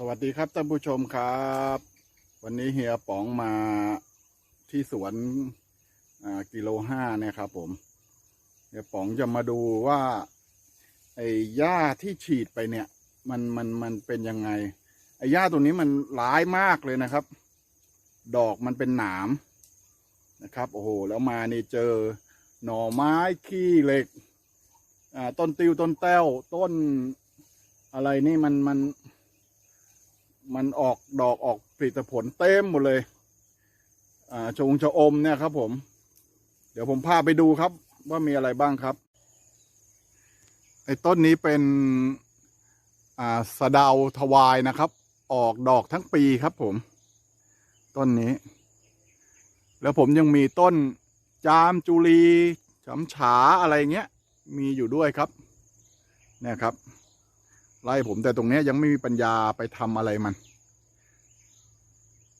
สวัสดีครับท่านผู้ชมครับ วันนี้เฮียป๋องมาที่สวนกิโลห้าเนี่ยครับผมเฮียป๋องจะมาดูว่าไอ้หญ้าที่ฉีดไปเนี่ย มันมันมันเป็นยังไงไอ้หญ้าตัวนี้มันร้ายมากเลยนะครับ ดอกมันเป็นหนามนะครับโอ้โหแล้วมานี่เจอหน่อไม้ขี้เหล็กต้นติวต้นแต้วต้นอะไรนี่มันมัน มันออกดอกออกผลิตผลเต็มหมดเลย อ่าชงชะอมเนี่ยครับ ผม เดี๋ยวผมพาไปดูครับ ว่ามีอะไรบ้างครับ ไอ้ต้นนี้เป็นอ่าสะเดาทวายนะครับ ออกดอกทั้งปีครับ ผม ต้นนี้ แล้วผมยังมีต้นจามจุลีฉำฉาอะไรเงี้ย มีอยู่ด้วยครับ เนี่ยครับ ไล่ผมแต่ตรงนี้ยังไม่มีปัญญาไปทำอะไรมัน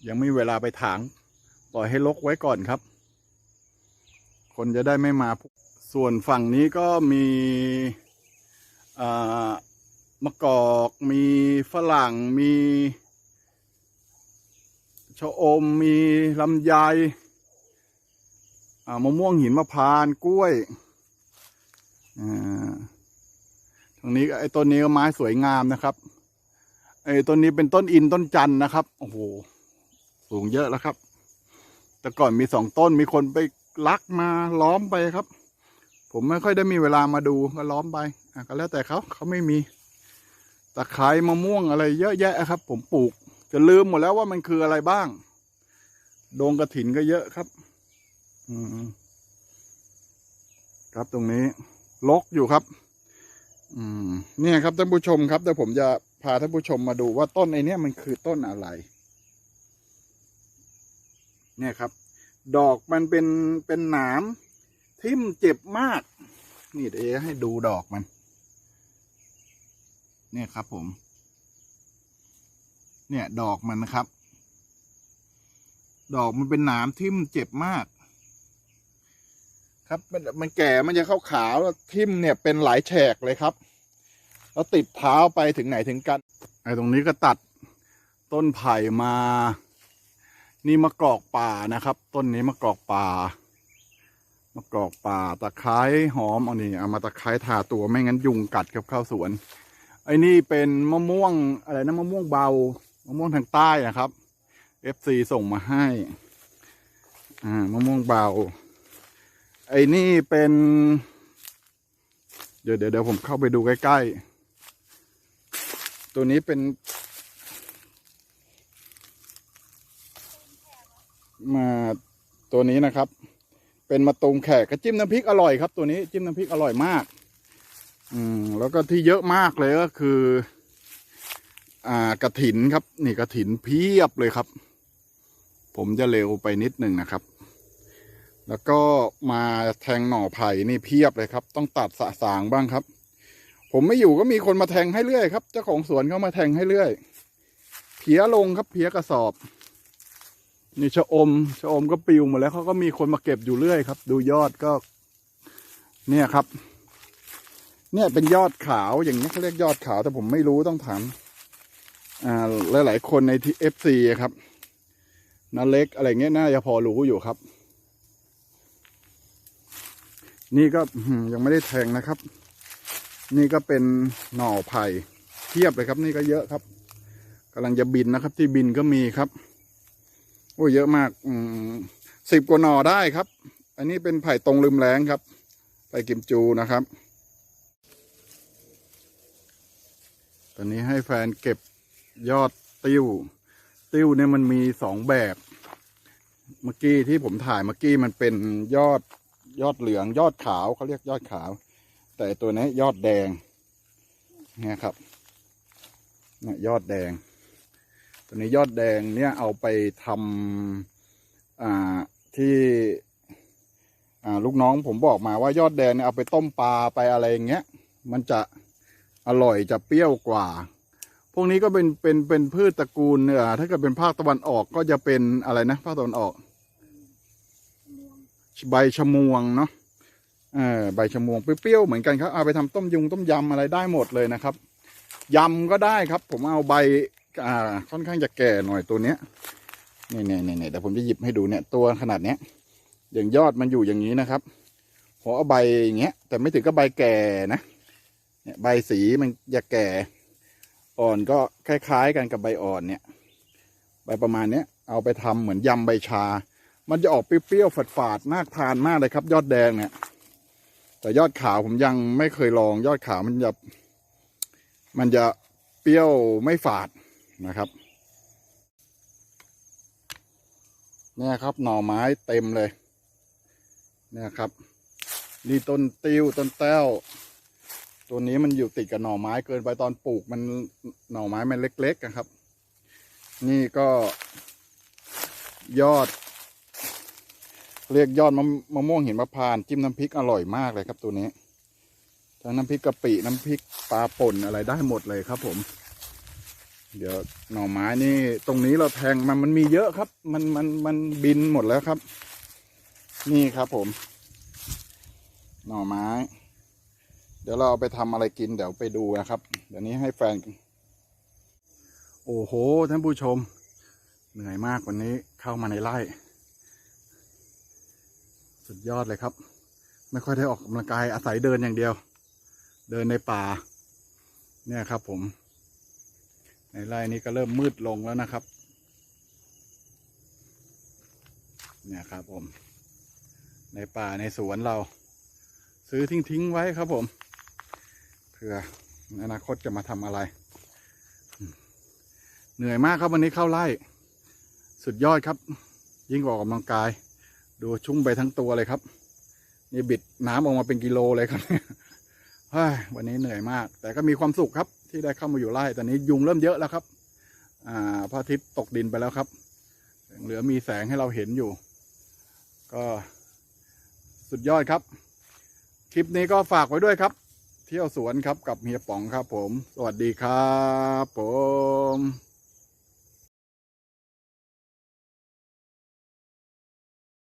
ยังไม่มีเวลาไปถาง ปล่อยให้ลกไว้ก่อนครับ คนจะได้ไม่มา ส่วนฝั่งนี้ก็มีมะกอกมีฝรั่งมีชะอมมีลำไยมะม่วงหินมะพร้านกล้วยอ่า ตรงนี้ไอ้ต้นนี้ก็ไม้สวยงามนะครับ ไอ้ต้นนี้เป็นต้นอินต้นจันนะครับ โอ้โห สูงเยอะแล้วครับ แต่ก่อนมีสองต้นมีคนไปลักมาล้อมไปครับ ผมไม่ค่อยได้มีเวลามาดูก็ล้อมไปอะก็แล้วแต่เขาเขาไม่มีตะไคร้มะม่วงอะไร เยอะแยะครับ ผมปลูกจะลืมหมดแล้วว่ามันคืออะไรบ้างโดงกระถินก็เยอะครับ อืมครับตรงนี้ลกอยู่ครับ อืมเนี่ยครับท่านผู้ชมครับเดี๋ยวผมจะพาท่านผู้ชมมาดูว่าต้นไอเนี่ยมันคือต้นอะไร เนี่ยครับ ดอกมันเป็นเป็นหนามทิ่มเจ็บมาก นี่เดี๋ยวให้ดูดอกมัน เนี่ยครับผม เนี่ยดอกมันนะครับ ดอกมันเป็นหนามทิ่มเจ็บมาก ครับมันมันแก่มันจะเข้าขาวแล้วทิ่มเนี่ยเป็นหลายแฉกเลยครับ แล้วติดเท้าไปถึงไหนถึงกันไอ้ตรงนี้ก็ตัดต้นไผ่มา นี่มะกอกป่านะครับ ต้นนี้มะกอกป่ามะกอกป่าตะไคร้หอมเอานี่เอามาตะไคร้ทาตัวไม่งั้นยุงกัดกับข้าวสวน ไอ้นี่เป็นมะม่วงอะไรนะมะม่วงเบามะม่วงทางใต้นะครับ FC ส่งมาให้ อ่ามะม่วงเบา ไอ้นี่เป็น เดี๋ยวเดี๋ยวผมเข้าไปดูใกล้ๆ ตัวนี้เป็น มาตัวนี้นะครับ เป็นมะตูมแขกกระจิ้มน้ำพริกอร่อยครับ ตัวนี้จิ้มน้ำพริกอร่อยมาก อืมแล้วก็ที่เยอะมากเลยก็คือ อ่ากระถินครับ นี่กระถินเพียบเลยครับ ผมจะเร็วไปนิดหนึ่งนะครับ แล้วก็มาแทงหน่อไผ่นี่เพียบเลยครับ ต้องตัดสะสางบ้างครับ ผมไม่อยู่ก็มีคนมาแทงให้เรื่อยครับ เจ้าของสวนเขามาแทงให้เรื่อยเพียลงครับเพียกระสอบ นี่ชะอมชะอมก็ปิวหมดแล้วเขาก็มีคนมาเก็บอยู่เรื่อยครับ ดูยอดก็ เนี่ยครับ เนี่ยเป็นยอดขาวอย่างนี้เขาเรียกยอดขาว แต่ผมไม่รู้ต้องถามอ่าหลาย ๆ คนในที่เอฟซีครับนาเล็กอะไรเงี้ยน่าจะพอรู้อยู่ครับ นี่ก็ยังไม่ได้แทงนะครับ นี่ก็เป็นหน่อไผ่เทียบเลยครับ นี่ก็เยอะครับกำลังจะบินนะครับ ที่บินก็มีครับ โอ้เยอะมากอืมสิบกว่าหน่อได้ครับ อันนี้เป็นไผ่ตรงลืมแรงครับไผ่กิมจูนะครับ ตอนนี้ให้แฟนเก็บยอดติ้ว ติ้วเนี่ยมันมีสองแบบ เมื่อกี้ที่ผมถ่ายเมื่อกี้มันเป็นยอด ยอดเหลืองยอดขาวเขาเรียกยอดขาว แต่ตัวนี้ยอดแดงเนี่ยครับเนี่ยยอดแดง ตัวนี้ยอดแดงเนี่ยเอาไปทำอ่าที่อ่าลูกน้องผมบอกมาว่ายอดแดงเนี่ยเอาไปต้มปลาไปอะไรอย่างเงี้ย มันจะอร่อยจะเปรี้ยวกว่า พวกนี้ก็เป็นเป็นเป็นพืชตระกูลเนี่ยถ้าเกิดเป็นภาคตะวันออกก็จะเป็นอะไรนะภาคตะวันออก ใบชะมวงเนาะเออใบชะมวงเปรี้ยวๆเหมือนกันครับเอาไปทำต้มยุงต้มยำอะไรได้หมดเลยนะครับยำก็ได้ครับ ผมเอาใบอ่าค่อนข้างจะแก่หน่อยตัวเนี้ยนี่นี่นี่นี่ผมจะหยิบให้ดูเนี่ยตัวขนาดเนี้ยอย่างยอดมันอยู่อย่างนี้นะครับหัวเอาใบอย่างเงี้ย แต่ไม่ถึงกับใบแก่นะเนี่ยใบสีมันจะแก่ อ่อนก็คล้าย ๆ กันกับใบอ่อนเนี่ย ใบประมาณเนี้ยเอาไปทำเหมือนยำใบชา มันจะออกเปรี้ยวๆฝาดๆน่าทานมากเลยครับ ยอดแดงเนี่ย แต่ยอดขาวผมยังไม่เคยลอง ยอดขาวมันจะมันจะเปรี้ยวไม่ฝาดนะครับ เนี่ยครับหน่อไม้เต็มเลย เนี่ยครับ นี่ต้นติวต้นแต้ว ตัวนี้มันอยู่ติดกับหน่อไม้เกินไปตอนปลูกมันหน่อไม้มันเล็กๆนะครับ นี่ก็ยอด เรียกยอดมะมะม่วงหินมะพร้านต์จิ้มน้ำพริกอร่อยมากเลยครับตัวนี้ ทั้งน้ำพริกกะปิน้ำพริกปลาป่นอะไรได้หมดเลยครับ ผม เดี๋ยวหน่อไม้นี่ ตรงนี้เราแทงมันมันมีเยอะครับ มันมันมันบินหมดแล้วครับ นี่ครับผม หน่อไม้ เดี๋ยวเราเอาไปทำอะไรกินเดี๋ยวไปดูนะครับ เดี๋ยวนี้ให้แฟน โอ้โหท่านผู้ชม เหนื่อยมากวันนี้เข้ามาในไร่ สุดยอดเลยครับ ไม่ค่อยได้ออกกำลังกายอาศัยเดินอย่างเดียว เดินในป่า เนี่ยครับ ผม ในไร่นี้ก็เริ่มมืดลงแล้วนะครับ เนี่ยครับ ผม ในป่าในสวนเรา ซื้อทิ้งทิ้งๆไว้ครับผมเผื่ออนาคตจะมาทำอะไร เหนื่อยมากครับวันนี้เข้าไร่ สุดยอดครับ ยิ่งกว่าออกกำลังกาย ดูชุ่มไปทั้งตัวเลยครับ นี่บิดน้ำออกมาเป็นกิโลเลยครับเฮ้ยวันนี้เหนื่อยมาก แต่ก็มีความสุขครับ ที่ได้เข้ามาอยู่ไร่ตอนนี้ยุงเริ่มเยอะแล้วครับ อ่าพระอาทิตย์ตกดินไปแล้วครับเหลือมีแสงให้เราเห็นอยู่ ก็สุดยอดครับ คลิปนี้ก็ฝากไว้ด้วยครับ เที่ยวสวนครับกับเฮียป๋องครับผม สวัสดีครับผม